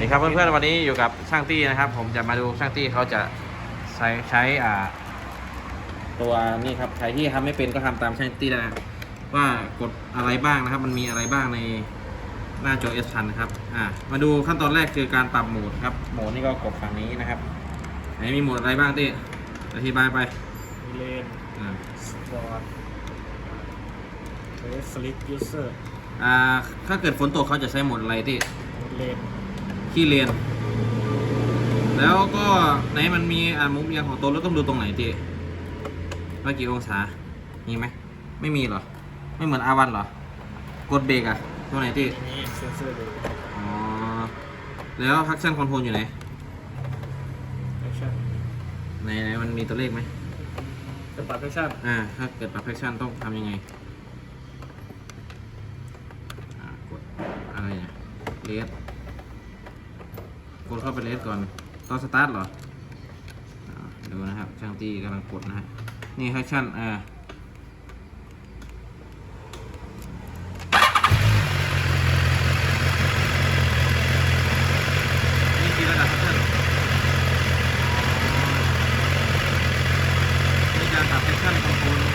นี่ครับเพื่อนๆวันนี้อยู่กับช่างตี้นะครับ ผมจะมาดูช่างตี้เขาจะใช้ใช้อ่า ตัวนี่ครับใครที่ทำไม่เป็นก็ทำตามช่างตี้ได้นะว่ากดอะไรบ้างนะครับ มันมีอะไรบ้างในหน้าจอ S พันนะครับอ่ามาดูขั้นตอนแรกคือการปรับโหมดครับโหมดนี่ก็กดฝั่งนี้นะครับไหนมีโหมดอะไรบ้างตี้อธิบายไปเลนอ่าสปอร์ตเรสสลิปยูเซอร์อ่าถ้าเกิดฝนตกเขาจะใช้โหมดอะไรตี้เลน ขี้เลน แล้วก็ไหนมันมีอ่ามุมเอียงของตัวรถต้องดูตรงไหนตีว่ากี่องศา มีไหม ไม่มีเหรอ ไม่เหมือนอาวันเหรอ กดเบรกอะตรงไหนตีอันนี้เซนเซอร์ดูอ๋อ แล้วพักชั่นคอนโทรลอยู่ไหนแอคชั่นไหนไหนมันมีตัวเลขไหมจะปรับแอคชั่น อ่า ถ้าเกิดปรับพักชั่นต้องทำยังไงอ่ากดอะไรเนี่ยเลส กดเข้าไปเลสก่อนตอนสตาร์ทเหรอดูนะครับ ช่างตีกำลังกดนะฮะ นี่แอคชั่นอ่าการตัดแอคชั่นของคุณ